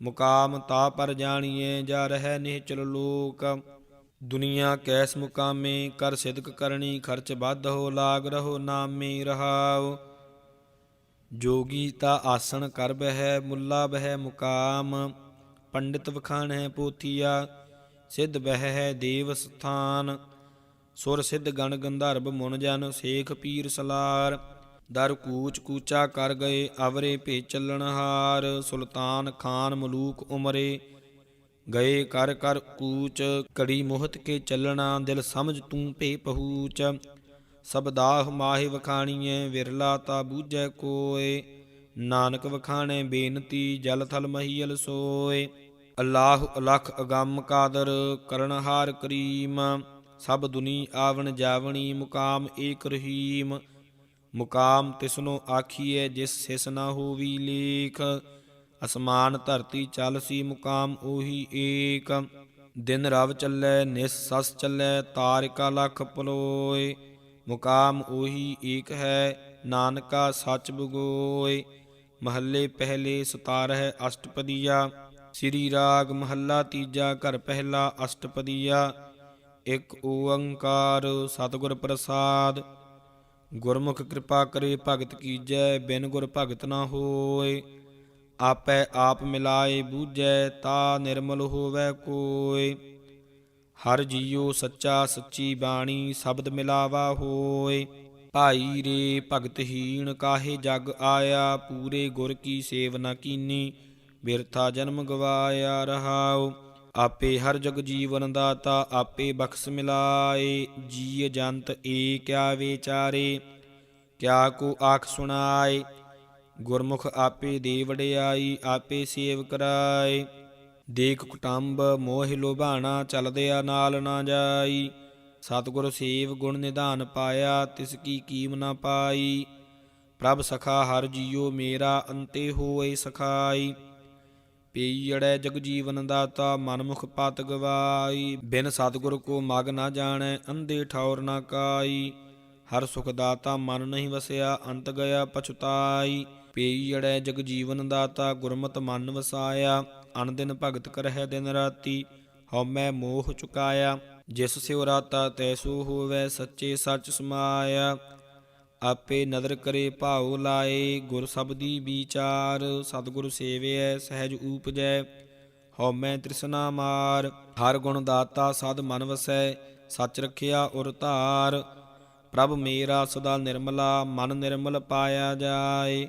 ਮੁਕਾਮ ਤਾ ਪਰ ਜਾਣੀਏ ਜਾ ਰਹਿ ਨਿਹਚਲ ਲੋਕ ਦੁਨੀਆ ਕੈਸ ਮੁਕਾਮੇ, ਕਰ ਸਿਦਕ ਕਰਨੀ, ਖਰਚ ਵੱਧ ਹੋ, ਲਾਗ ਰਹੋ, ਨਾਮੇ ਰਹਾਉ। ਜੋਗੀ ਤਾ ਆਸਣ ਕਰ ਬਹਿ, ਮੁੱਲਾ ਬਹਿ ਮੁਕਾਮ। ਪੰਡਿਤ ਵਖਾਣੈ ਪੋਥੀਆ, ਸਿੱਧ ਬਹਿ ਹੈ ਦੇਵ ਸਥਾਨ। ਸੁਰ ਸਿੱਧ ਗਣ ਗੰਧਰਵ ਮੁਨ ਜਨ, ਸੇਖ ਪੀਰ ਸਲਾਰ। ਦਰ ਕੂਚ ਕੂਚਾ ਕਰ ਗਏ, ਅਵਰੇ ਭੇ ਚੱਲਣ ਹਾਰ ਸੁਲਤਾਨ ਖਾਨ ਮਲੂਕ ਉਮਰੇ ਗਏ ਕਰ ਕਰ ਕੂਚ ਕੜੀ ਮੋਹਤ ਕੇ ਚੱਲਣਾ, ਦਿਲ ਸਮਝ ਤੂੰ ਭੇ ਪਹੂਚ। ਸਬਦਾਹ ਮਾਹਿ ਵਖਾਣੀਐ, ਵਿਰਲਾ ਤਾ ਬੂਝੈ ਕੋਏ। ਨਾਨਕ ਵਖਾਣੈ ਬੇਨਤੀ, ਜਲ ਥਲ ਮਹੀਲ ਸੋਏ ਅਲਾਹ ਅਲਖ ਅਗੰਮ ਕਾਦਰ ਕਰਨਹਾਰ ਕਰੀਮ। ਸਭ ਦੁਨੀ ਆਵਣ ਜਾਵਣੀ, ਮੁਕਾਮ ਏਕ ਰਹੀਮ। ਮੁਕਾਮ ਤਿਸਨੋ ਆਖੀਐ, ਜਿਸ ਸਿਸ ਨਾ ਹੋਵੀ ਲੇਖ। ਅਸਮਾਨ ਧਰਤੀ ਚੱਲ ਸੀ ਮੁਕਾਮ ਉਹੀ ਏਕ। ਦਿਨ ਰਵ ਚੱਲੈ, ਨਿਸ ਸਸ ਚੱਲੈ, ਤਾਰਿਕਾ ਲਖ ਪਲੋਏ। ਮੁਕਾਮ ਉਹੀ ਏਕ ਹੈ, ਨਾਨਕਾ ਸੱਚ ਬਗੋਏ। ਮਹੱਲੇ ਪਹਿਲੇ ਸਤਾਰਹ ਅਸ਼ਟਪਦੀਆ, ਸ੍ਰੀ ਰਾਗ ਮਹੱਲਾ ਤੀਜਾ, ਘਰ ਪਹਿਲਾ ਅਸ਼ਟਪਦੀਆ। ਇੱਕ ਓੰਕਾਰ ਸਤਿਗੁਰ ਪ੍ਰਸਾਦ। ਗੁਰਮੁਖ ਕਿਰਪਾ ਕਰੇ ਭਗਤ ਕੀਜੈ, ਬਿਨ ਗੁਰ ਭਗਤ ਨਾ ਹੋਏ। ਆਪੈ ਆਪ ਮਿਲਾਏ ਬੂਝੈ, ਤਾ ਨਿਰਮਲ ਹੋਵੇ ਕੋਇ। ਹਰ ਜੀਉ ਸੱਚਾ ਸੱਚੀ ਬਾਣੀ ਸ਼ਬਦ ਮਿਲਾਵਾ ਹੋਏ ਭਾਈ ਰੇ ਭਗਤਹੀਣ ਕਾਹੇ ਜਗ ਆਇਆ, ਪੂਰੇ ਗੁਰ ਕੀ ਸੇਵ ਨਾ ਕੀਨੀ, ਬਿਰਥਾ ਜਨਮ ਗਵਾਇਆ ਰਹਾਉ। ਆਪੇ ਹਰ ਜਗ ਜੀਵਨ ਦਾਤਾ, ਆਪੇ ਬਖਸ਼ ਮਿਲਾਏ, ਜੀਅ ਜੰਤ ਏ ਕਿਆ ਵਿਚਾਰੇ ਕਿਆ ਕੋ ਆਖ ਸੁਣਾਏ ਗੁਰਮੁਖ ਆਪੇ ਦੇ ਵਡਿਆਈ, ਆਪੇ ਸੇਵ ਕਰਾਏ। ਦੇਖ ਕੁਟੰਬ ਮੋਹਿ ਲੋਭਾਣਾ, ਚਲਦਿਆ ਨਾਲ ਨਾ ਜਾਈ। ਸਤਿਗੁਰ ਸੇਵ ਗੁਣ ਨਿਧਾਨ ਪਾਇਆ, ਤਿਸ ਕੀ ਕੀਮ ਨਾ ਪਾਈ। ਪ੍ਰਭ ਸਖਾ ਹਰ ਜੀਉ, ਮੇਰਾ ਅੰਤੇ ਹੋਏ ਸਖਾਈ। ਪੀੜੈ ਜਗ ਜੀਵਨ ਦਾਤਾ, ਮਨਮੁਖ ਪਤ ਗਵਾਈ। ਬਿਨ ਸਤਿਗੁਰ ਕੋ ਮਗ ਨਾ ਜਾਣੈ, ਅੰਧੇ ਠੌਰ ਨਾ ਕਾਈ। ਹਰ ਸੁਖ ਦਾਤਾ, ਮਨ ਨਹੀਂ ਵਸਿਆ, ਅੰਤ ਗਿਆ ਪਛਤਾਈ। ਪੀੜੈ ਜਗ ਜੀਵਨ ਦਾਤਾ, ਗੁਰਮਤਿ ਮਨ ਵਸਾਇਆ ਅਨ ਦਿਨ ਭਗਤ ਕਰਹਿ ਦਿਨ ਰਾਤੀ, ਹਉਮੈ ਮੋਹ ਚੁਕਾਇਆ, ਜਿਸ ਸਿਉ ਰਾਤਾ ਤੈਸੂ ਹੋਵੇ, ਸੱਚੇ ਸੱਚ ਸਮਾਇਆ। ਆਪੇ ਨਦਰ ਕਰੇ ਭਾਉ ਲਾਏ, ਗੁਰ ਸਬਦੀ ਵਿਚਾਰ, ਸਤਿਗੁਰ ਸੇਵਿਐ, ਸਹਿਜ ਊਪਜੈ, ਹਉਮੈ ਤ੍ਰਿਸ਼ਨਾ ਮਾਰ। ਹਰ ਗੁਣ ਦਾਤਾ ਸਦ ਮਨ ਵਸੈ, ਸੱਚ ਰਖਿਆ ਉਰ ਧਾਰ। ਪ੍ਰਭ ਮੇਰਾ ਸਦਾ ਨਿਰਮਲਾ, ਮਨ ਨਿਰਮਲ ਪਾਇਆ ਜਾਏ।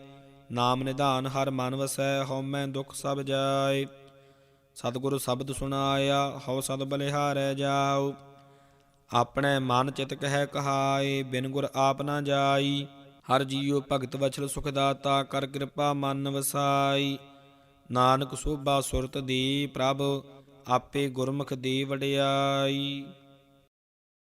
ਨਾਮ ਨਿਧਾਨ ਹਰ ਮਨ ਵਸੈ ਹਉਮੈ ਦੁਖ ਸਭ ਜਾਏ। ਸਤਿਗੁਰੂ ਸ਼ਬਦ ਸੁਣਾਇਆ, ਹਉ ਸਦ ਬਲਿਹਾਰੈ ਜਾਉ। ਆਪਣੇ ਮਨ ਚਿਤ ਕਹਿ ਕਹਾਏ, ਬਿਨ ਗੁਰ ਆਪ ਨਾ ਜਾਈ। ਹਰ ਜੀਉ ਭਗਤ ਵਛਲ ਸੁਖ ਦਾਤਾ ਕਰ ਕਿਰਪਾ ਮਨ ਵਸਾਈ। ਨਾਨਕ ਸੋਭਾ ਸੁਰਤ ਦੀ ਪ੍ਰਭ, ਆਪੇ ਗੁਰਮੁਖ ਦੀ ਵਡਿਆਈ।